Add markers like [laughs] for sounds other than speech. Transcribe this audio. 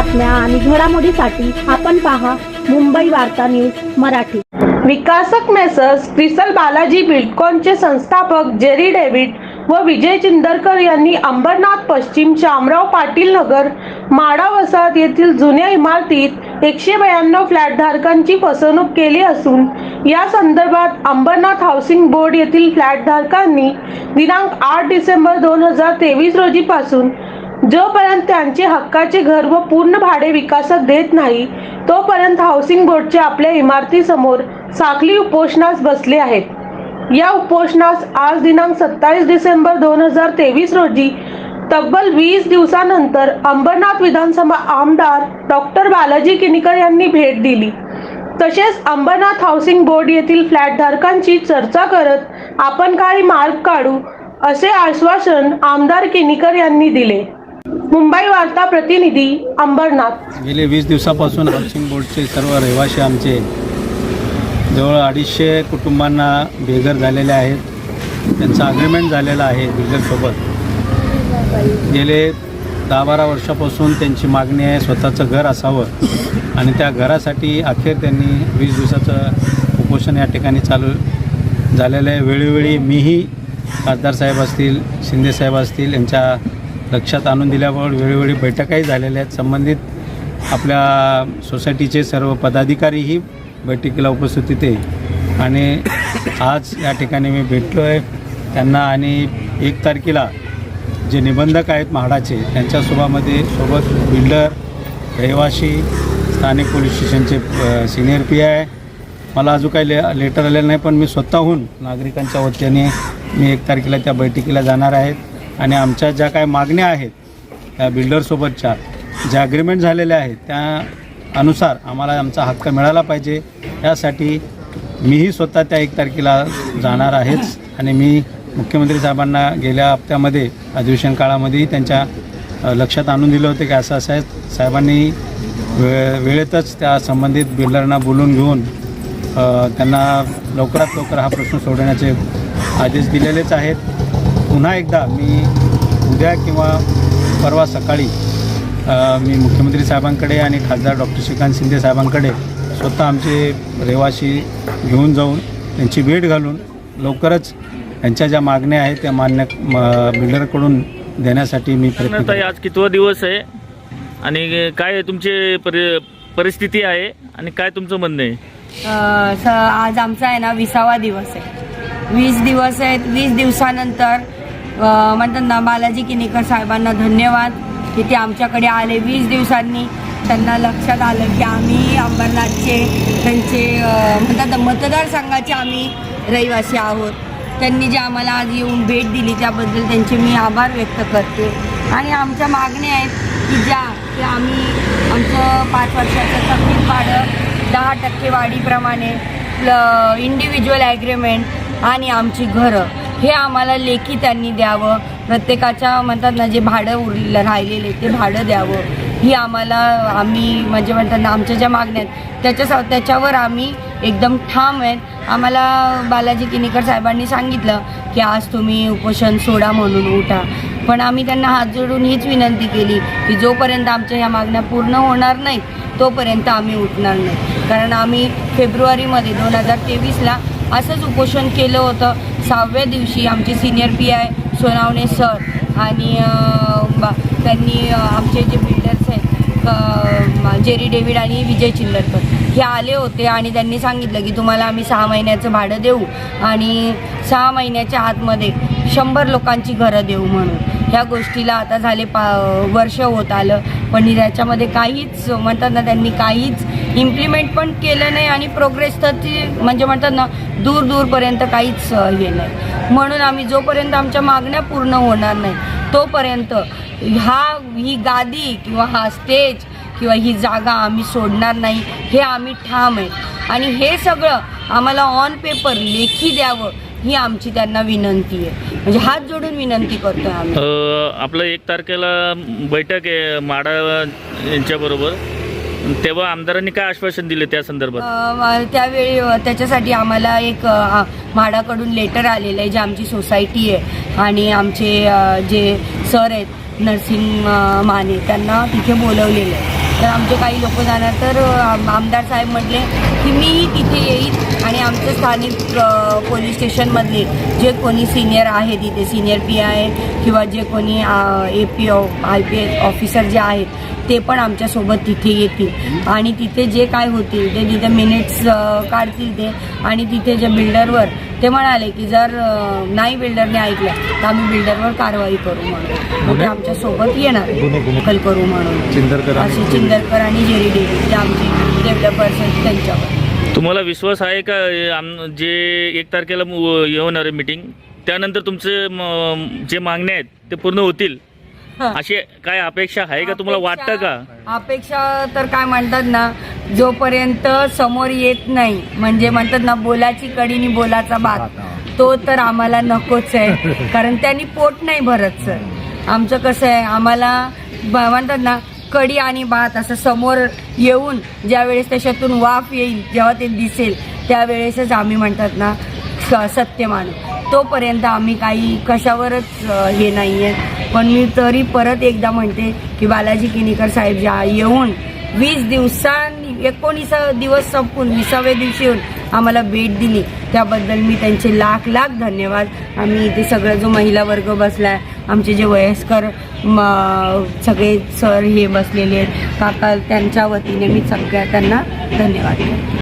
बातम्या आणि घडामोडीसाठी आपण पहा मुंबई वार्ता न्यूज मराठी. विकासक मेसर्स क्रिसल बालाजी बिल्डकॉनचे संस्थापक जेरी डेव्हिड व विजय चिंदरकर यांनी अंबरनाथ पश्चिम शामराव पाटील नगर माडा वसाहत येथील जुन्या इमारतीत एकशे ब्याण्णव फ्लॅटधारकांची फसवणूक केली असून या संदर्भात अंबरनाथ हाऊसिंग बोर्ड येथील फ्लॅटधारकांनी दिनांक आठ डिसेंबर दोन हजार तेवीस रोजीपासून जोपर्यंत त्यांचे हक्काचे घर व पूर्ण भाडे विकासक देत नाही तोपर्यंत हाऊसिंग बोर्डचे आपल्या इमारतीसमोर साखली उपोषणास बसले आहेत. या उपोषणास आज दिनांक सत्तावीस डिसेंबर दोन हजार तेवीस रोजी तब्बल वीस दिवसानंतर अंबरनाथ विधानसभा आमदार डॉक्टर बालाजी किनीकर यांनी भेट दिली. तसेच अंबरनाथ हाऊसिंग बोर्ड येथील फ्लॅटधारकांची चर्चा करत आपण काही मार्ग काढू असे आश्वासन आमदार किनीकर यांनी दिले. मुंबई वार्ता प्रतिनिधी अंबरनाथ. गेले वीस दिवसापासून हाऊसिंग बोर्डचे सर्व रहिवासी आमचे जवळ अडीचशे कुटुंबांना बेघर झालेले आहेत. त्यांचं अग्रीमेंट झालेलं आहे बिल्डरसोबत गेले दहा बारा वर्षापासून त्यांची मागणी आहे स्वतःचं घर असावं आणि त्या घरासाठी अखेर त्यांनी वीस दिवसाचं उपोषण या ठिकाणी चालू झालेलं आहे. वेळोवेळी मीही खासदार साहेब असतील शिंदेसाहेब असतील यांच्या लक्षात आणून दिल्यावर वेळोवेळी बैठकाही झालेल्या आहेत. संबंधित आपल्या सोसायटीचे सर्व पदाधिकारीही बैठकीला उपस्थित होते. आणि आज या ठिकाणी मी भेटलो आहे त्यांना आणि एक तारखेला जे निबंधक आहेत म्हाडाचे त्यांच्या सोबामध्ये सोबत बिल्डर रहिवासी स्थानिक पोलीस स्टेशनचे सिनियर पी आय मला अजून काही ले लेटर आलेलं नाही पण मी स्वतःहून नागरिकांच्या वतीने मी एक तारखेला त्या बैठकीला जाणार आहेत आणि आमच्या ज्या काही मागण्या आहेत त्या बिल्डरसोबतच्या ज्या अग्रीमेंट झालेल्या आहेत त्या अनुसार आम्हाला आमचा हक्क मिळाला पाहिजे. यासाठी मीही स्वतः त्या एक तारखेला जाणार आहेच. आणि मी मुख्यमंत्री साहेबांना गेल्या हप्त्यामध्ये अधिवेशन काळामध्येही त्यांच्या लक्षात आणून दिलं होतं की असं असं आहे. साहेबांनी वे वेळेतच त्या संबंधित बिल्डरना बोलून घेऊन त्यांना लवकरात लवकर हा प्रश्न सोडवण्याचे आदेश दिलेलेच आहेत. पुन्हा एकदा मी उद्या किंवा परवा सकाळी मी मुख्यमंत्री साहेबांकडे आणि खासदार डॉक्टर श्रीकांत शिंदे साहेबांकडे स्वतः आमचे रहिवासी घेऊन जाऊन त्यांची भेट घालून लवकरच यांच्या ज्या मागण्या आहेत त्या मान्य बिल्डरकडून देण्यासाठी मी प्रयत्न. आज कितवा दिवस आहे आणि काय तुमची परि परिस्थिती आहे आणि काय तुमचं म्हणणं आहे आज आमचा आहे ना विसावा दिवस आहे वीस दिवस आहेत वीस दिवसानंतर म्हणतात ना बालाजी किनीकर साहेबांना धन्यवाद की ते आमच्याकडे आले वीस दिवसांनी. त्यांना लक्षात आलं की आम्ही अंबरनाथचे त्यांचे म्हणतात मतदारसंघाचे आम्ही रहिवासी आहोत. त्यांनी जे आम्हाला आज येऊन भेट दिली त्याबद्दल त्यांचे मी आभार व्यक्त करते. आणि आमच्या मागण्या आहेत की ज्या की आम्ही आमचं पाच वर्षाचं थकीत भाडं दहा टक्के वाढीप्रमाणे इंडिव्हिज्युअल ॲग्रीमेंट आणि आमची घरं. हे आम्हाला लेखी त्यांनी द्यावं. प्रत्येकाच्या म्हणतात ना जे भाडं उरलेलं राहिलेले ते भाडं द्यावं. ही आम्हाला आम्ही म्हणजे म्हणतात ना आमच्या ज्या मागण्या आहेत त्याच्या त्याच्यावर आम्ही एकदम ठाम आहेत. आम्हाला बालाजी किनीकर साहेबांनी सांगितलं की आज तुम्ही उपोषण सोडा म्हणून उठा. पण आम्ही त्यांना हात जोडून हीच विनंती केली की जोपर्यंत आमच्या ह्या मागण्या पूर्ण होणार नाहीत तोपर्यंत आम्ही उठणार नाही. कारण आम्ही फेब्रुवारीमध्ये दोन हजार तेवीसला असंच उपोषण केलं होतं. सहाव्या दिवशी आमचे senior P I Sonawane sir आणि बा- त्यांनी आमचे जे बिल्डर्स आहेत जेरी डेव्हिड आणि विजय चिल्लरकर हे आले होते आणि त्यांनी सांगितलं की तुम्हाला आम्ही सहा महिन्याचं भाडं देऊ आणि सहा महिन्याच्या आतमध्ये शंभर लोकांची घरं देऊ म्हणून. ह्या गोष्टीला आता झाले पा वर्ष होत आलं. पण त्याच्यामध्ये काहीच म्हणतात ना त्यांनी काहीच इम्प्लिमेंट पण केलं नाही आणि प्रोग्रेस तर ती म्हणजे म्हणतात ना दूर दूरपर्यंत काहीच हे नाही. म्हणून आम्ही जोपर्यंत आमच्या मागण्या पूर्ण होणार नाही तोपर्यंत हा ही गादी किंवा हा स्टेज किंवा ही जागा आम्ही सोडणार नाही हे आम्ही ठाम आहे. आणि हे सगळं आम्हाला ऑन पेपर लेखी द्यावं ही आमची त्यांना विनंती आहे. म्हणजे हात जोडून विनंती करतोय आम्ही. आपलं एक तारखेला बैठक आहे माडा यांच्याबरोबर. तेव्हा आमदारांनी काय आश्वासन दिले त्या संदर्भात? अ, त्यावेळी अ, त्याच्यासाठी आम्हाला एक अ, म्हाडाकडून लेटर आलेलं आहे जे आमची सोसायटी आहे. आणि आमचे अ, जे सर आहेत नरसिंग अ, माने त्यांना तिथे बोलवलेलं आहे. तर आमचे काही लोक जाणार तर आम- आमदार साहेब म्हटले की मीही तिथे येईल आणि आमचं स्थानिक अ, पोलीस स्टेशनमधले जे कोणी सिनियर आहे तिथे सिनियर पी आय किंवा जे कोणी A P I P S officer जे आहेत ते पण आमच्यासोबत तिथे येतील. आणि तिथे जे काय होतील ते तिथे मिनिट्स काढतील ते. आणि तिथे जे बिल्डरवर ते म्हणाले की जर नाही बिल्डरने ऐकलं तर आम्ही बिल्डरवर कारवाई करू म्हणून. मग ते आमच्यासोबत येणार. दखल करू म्हणून. असे चिंदरकर आणि जेरी डेव्हिड जे आमचे डेव्हलपर्स आहेत त्यांच्यावर. तुम्हाला विश्वास आहे का हे आम- जे एक तारखेला होणार आहे मीटिंग त्यानंतर तुमचे म- जे मागण्या आहेत ते पूर्ण होतील? अशी काय अपेक्षा आहे का तुम्हाला वाटतं का? अपेक्षा- तर काय म्हणतात ना जोपर्यंत समोर येत नाही म्हणजे म्हणतात ना बोलाची कडीनी बोलाचा भात तो तर आम्हाला नकोच आहे. [laughs] कारण त्यांनी पोट नाही भरत सर. आमचं कसं आहे आम्हाला म्हणतात ना कडी आणि भात असं समोर येऊन ज्या वेळेस त्याच्यातून वाफ येईल जेव्हा ते दिसेल त्यावेळेसच आम्ही म्हणतात ना सत्य मानू. तोपर्यंत आम्ही काही कशावरच हे नाही आहे पण मी तरी परत एकदा म्हणते की बालाजी किनीकर साहेब ज्या येऊन वीस दिवसांनी एकोणीस दिवस संपून विसाव्या दिवशी येऊन आम्हाला भेट दिली. त्याबद्दल मी त्यांचे लाख लाख धन्यवाद. आम्ही इथे सगळं जो महिला वर्ग बसला आहे आमचे जे वयस्कर म सगळे सर हे बसलेले आहेत काका त्यांच्या वतीने मी सगळ्या त्यांना धन्यवाद